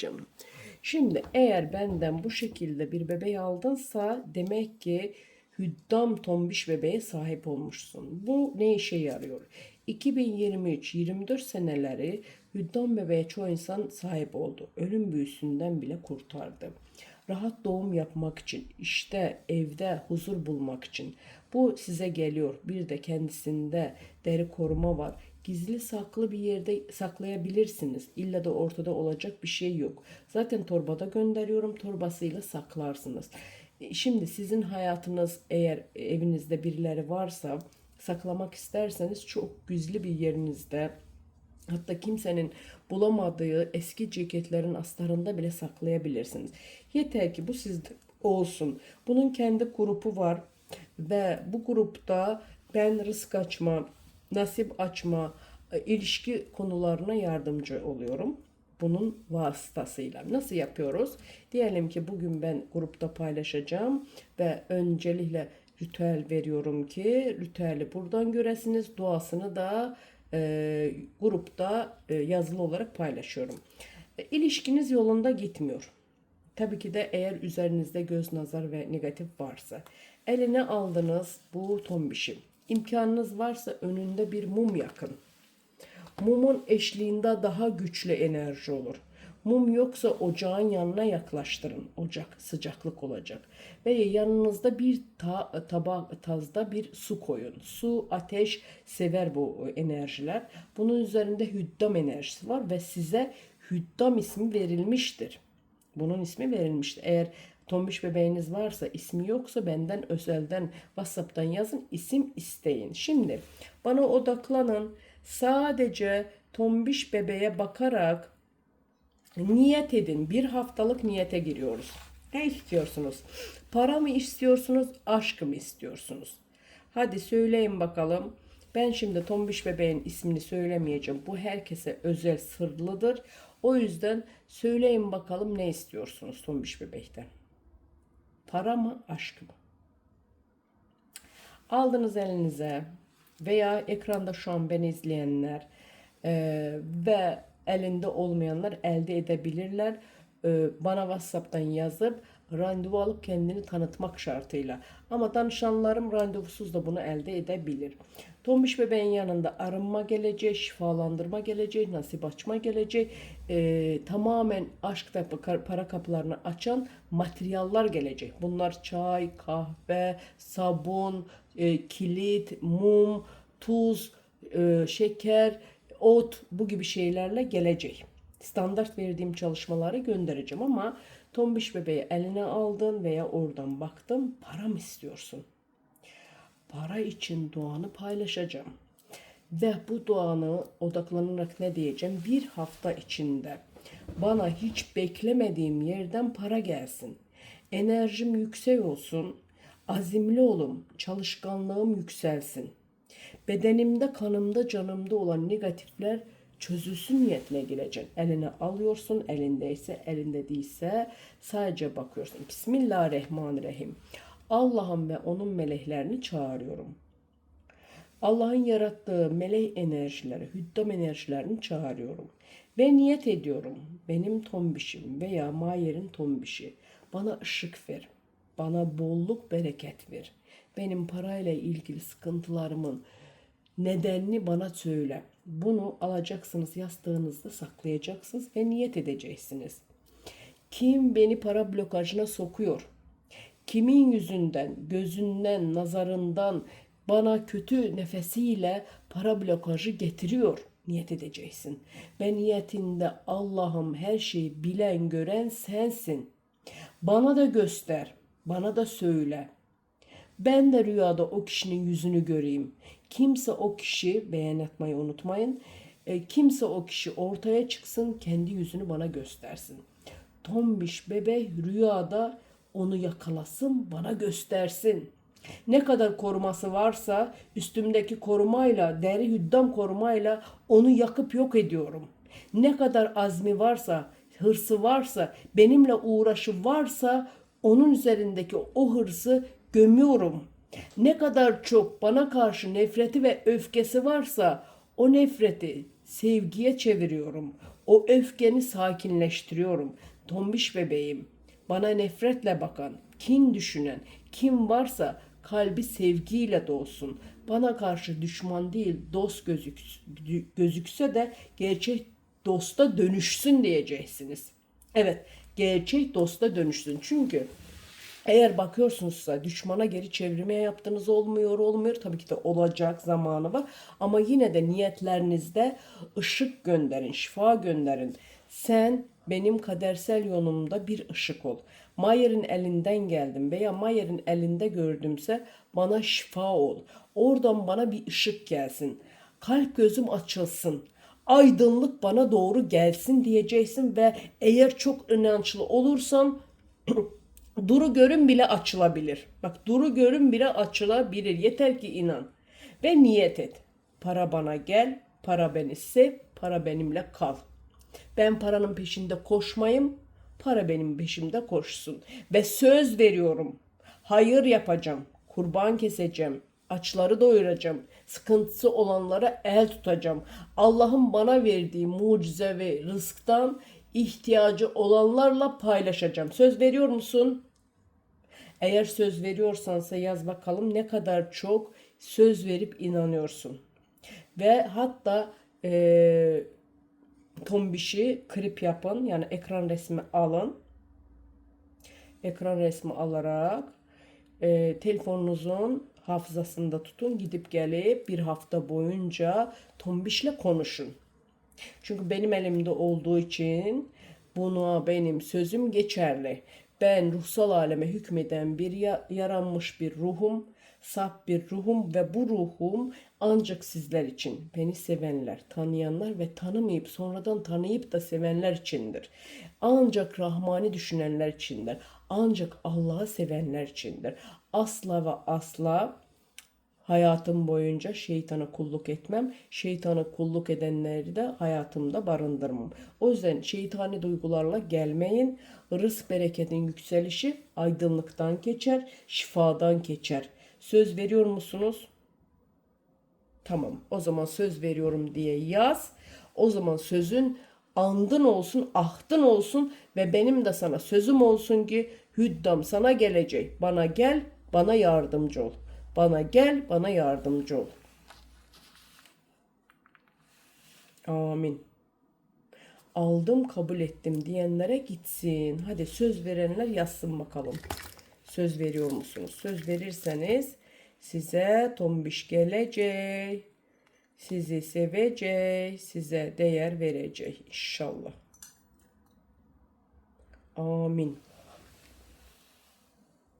Canım. Şimdi eğer benden bu şekilde bir bebeği aldınsa demek ki hüddam tombiş bebeğe sahip olmuşsun. Bu ne işe yarıyor? 2023-24 seneleri hüddam bebeğe çoğu insan sahip oldu. Ölüm büyüsünden bile kurtardı. Rahat doğum yapmak için, işte evde huzur bulmak için. Bu size geliyor. Bir de kendisinde deri koruma var. Gizli saklı bir yerde saklayabilirsiniz. İlla da ortada olacak bir şey yok. Zaten torbada gönderiyorum. Torbasıyla saklarsınız. E, Şimdi sizin hayatınız eğer evinizde birileri varsa saklamak isterseniz çok gizli bir yerinizde Hatta kimsenin bulamadığı eski ceketlerin astarında bile saklayabilirsiniz. Yeter ki bu sizde olsun. Bunun kendi grubu var ve bu grupta ben rızk açma, nasip açma, e, ilişki konularına yardımcı oluyorum. Bunun vasıtasıyla. Nasıl yapıyoruz? Diyelim ki bugün ben grupta paylaşacağım ve öncelikle ritüel veriyorum ki ritüeli buradan göresiniz. Duasını da e, grupta e, yazılı olarak paylaşıyorum. E, ilişkiniz yolunda gitmiyor. Tabii ki de eğer üzerinizde göz nazar ve negatif varsa. Eline aldınız bu tombişi. İmkanınız varsa önünde bir mum yakın. Mumun eşliğinde daha güçlü enerji olur. Mum yoksa ocağın yanına yaklaştırın. Ocak sıcaklık olacak. Ve yanınızda bir ta, tabak tazda bir su koyun. Su, ateş sever bu enerjiler. Bunun üzerinde hüddam enerjisi var ve size hüddam ismi verilmiştir. Bunun ismi verilmiştir. Eğer tombiş bebeğiniz varsa ismi yoksa benden özelden WhatsApp'tan yazın isim isteyin. Şimdi bana odaklanın. Sadece tombiş bebeğe bakarak niyet edin. Bir haftalık niyete giriyoruz. Ne istiyorsunuz? Para mı istiyorsunuz? Aşk mı istiyorsunuz? Hadi söyleyin bakalım. Ben şimdi tombiş bebeğin ismini söylemeyeceğim. Bu herkese özel sırlıdır. O yüzden söyleyin bakalım ne istiyorsunuz tombiş bebekten? Para mı, aşk mı? Aldınız elinize veya ekranda şu an beni izleyenler e, ve elinde olmayanlar elde edebilirler. E, bana WhatsApp'tan yazıp randevu alıp kendini tanıtmak şartıyla. Ama danışanlarım randevusuz da bunu elde edebilir. Tombiş bebeğin yanında arınma gelecek, şifalandırma gelecek, nasip açma gelecek. E, tamamen aşk ve para kapılarını açan materyaller gelecek. Bunlar çay, kahve, sabun, e, kilit, mum, tuz, e, şeker, ot bu gibi şeylerle gelecek. Standart verdiğim çalışmaları göndereceğim ama tombiş bebeği eline aldın veya oradan baktın para mı istiyorsun? Para için duanı paylaşacağım. Ve bu duanı odaklanarak ne diyeceğim? Bir hafta içinde bana hiç beklemediğim yerden para gelsin. Enerjim yüksek olsun. Azimli olum. Çalışkanlığım yükselsin. Bedenimde, kanımda, canımda olan negatifler çözülsün niyetine gireceksin. Eline alıyorsun, elindeyse, elinde değilse sadece bakıyorsun. Bismillahirrahmanirrahim. Allah'ım ve onun meleklerini çağırıyorum. Allah'ın yarattığı melek enerjileri, hüddam enerjilerini çağırıyorum. Ve niyet ediyorum. Benim tombişim veya Mayer'in tombişi bana ışık ver. Bana bolluk bereket ver. Benim parayla ilgili sıkıntılarımın nedenini bana söyle. Bunu alacaksınız yastığınızda saklayacaksınız ve niyet edeceksiniz. Kim beni para blokajına sokuyor? Kimin yüzünden, gözünden, nazarından bana kötü nefesiyle para blokajı getiriyor? Niyet edeceksin. Ve niyetinde Allah'ım her şeyi bilen, gören sensin. Bana da göster, bana da söyle. Ben de rüyada o kişinin yüzünü göreyim. Kimse o kişi beğen etmeyi unutmayın. E, kimse o kişi ortaya çıksın kendi yüzünü bana göstersin. Tombiş bebek rüyada onu yakalasın bana göstersin. Ne kadar koruması varsa üstümdeki korumayla, deri hüddam korumayla onu yakıp yok ediyorum. Ne kadar azmi varsa, hırsı varsa, benimle uğraşı varsa onun üzerindeki o hırsı gömüyorum. Ne kadar çok bana karşı nefreti ve öfkesi varsa o nefreti sevgiye çeviriyorum. O öfkeni sakinleştiriyorum. Tombiş bebeğim. Bana nefretle bakan, kin düşünen, kim varsa kalbi sevgiyle dolsun. Bana karşı düşman değil dost gözük, gözükse de gerçek dosta dönüşsün diyeceksiniz. Evet, gerçek dosta dönüşsün. Çünkü eğer bakıyorsunuzsa düşmana geri çevirmeye yaptığınız olmuyor olmuyor. Tabii ki de olacak zamanı var. Ama yine de niyetlerinizde ışık gönderin, şifa gönderin. Sen benim kadersel yolumda bir ışık ol. Mayer'in elinden geldim veya Mayer'in elinde gördümse bana şifa ol. Oradan bana bir ışık gelsin. Kalp gözüm açılsın aydınlık bana doğru gelsin diyeceksin ve eğer çok inançlı olursan duru görün bile açılabilir. Bak duru görün bile açılabilir. Yeter ki inan ve niyet et. Para bana gel, para beni sev, para benimle kal. Ben paranın peşinde koşmayayım, para benim peşimde koşsun. Ve söz veriyorum, hayır yapacağım, kurban keseceğim, açları doyuracağım, sıkıntısı olanlara el tutacağım. Allah'ın bana verdiği mucize ve rızktan ihtiyacı olanlarla paylaşacağım. Söz veriyor musun? Eğer söz veriyorsansa yaz bakalım ne kadar çok söz verip inanıyorsun. Ve hatta eee tombişi klip yapın. Yani ekran resmi alın. Ekran resmi alarak e, telefonunuzun hafızasında tutun. Gidip gelip bir hafta boyunca tombişle konuşun. Çünkü benim elimde olduğu için buna benim sözüm geçerli. Ben ruhsal aleme hükmeden bir ya- yaranmış bir ruhum, saf bir ruhum ve bu ruhum ancak sizler için, beni sevenler, tanıyanlar ve tanımayıp sonradan tanıyıp da sevenler içindir. Ancak Rahmani düşünenler içindir. Ancak Allah'ı sevenler içindir. Asla ve asla Hayatım boyunca şeytana kulluk etmem. Şeytana kulluk edenleri de hayatımda barındırmam. O yüzden şeytani duygularla gelmeyin. Rızk bereketin yükselişi aydınlıktan geçer, şifadan geçer. Söz veriyor musunuz? Tamam. O zaman söz veriyorum diye yaz. O zaman sözün andın olsun, ahtın olsun ve benim de sana sözüm olsun ki hüddam sana gelecek. Bana gel, bana yardımcı ol. Bana gel, bana yardımcı ol. Amin. Aldım, kabul ettim diyenlere gitsin. Hadi söz verenler yazsın bakalım. Söz veriyor musunuz? Söz verirseniz size tombiş gelecek. Sizi sevecek, size değer verecek inşallah. Amin.